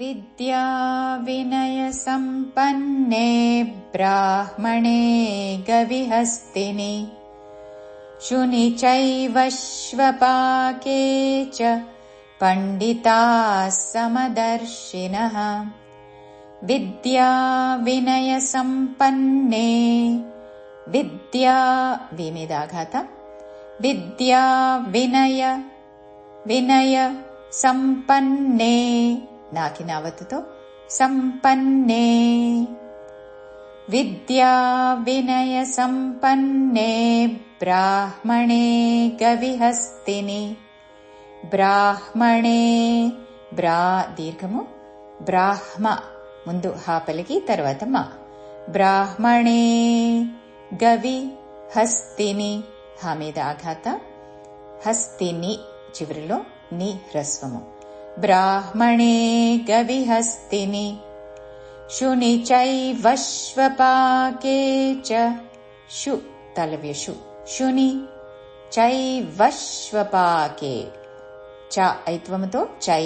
विद्या विनयसम्पन्ने ब्राह्मणे गविहस्तिनि। शुनि चैवश्वपाके च पण्डिताः समदर्शिनः विद्या विनयसम्पन्ने विद्या विनिदाघात विद्या विनय विनय सम्पन्ने నాకినవతితో సంపన్నే. విద్యా వినయ సంపన్నే బ్రాహ్మణే గవిహస్తిని. బ్రాహ్మణే బ్రా దీర్ఘము బ్రాహ్మ. ముందు హాపలికి తర్వాత మా. బ్రాహ్మణే గవి హస్తిని హా ఆఘాత హస్తిని చివరిలో నీ హ్రస్వము. ब्राह्मणे गविहस्तिनि शुनि चैवश्वपाके च शु तलव्यशु शुनि चैवश्वपाके च ऐत्वमतो चै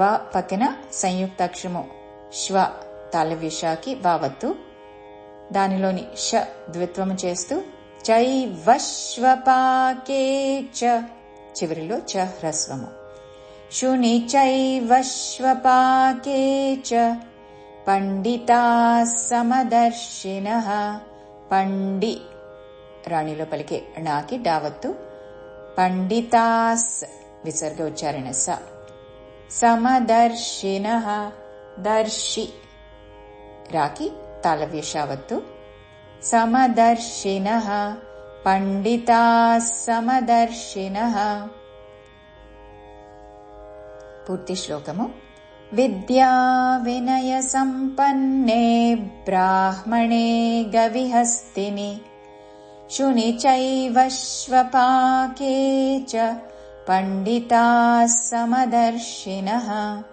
व पकिन संयुक्ताक्षरमु श्व తాళవ్యషాకి వావత్తు దానిలోని ష ద్విత్వము చేస్తూ చైవశ్వపాకే చ చివరిలో చ హ్రస్వము शुनि चैवश्वपाके च पण्डिताः समदर्शिनः पण्डि राणिलो पलिके णाकि डावत्तु पण्डितास् विसर्ग उच्चारण स समदर्शिनः दर्शि राकि तालव्यशावत्तु समदर्शिनः पण्डिताः समदर्शिनः पूर्तिश्लोकमु। विद्या विनयसम्पन्ने ब्राह्मणे गविहस्तिनि शुनि चैवश्वपाके च पण्डिताः समदर्शिनः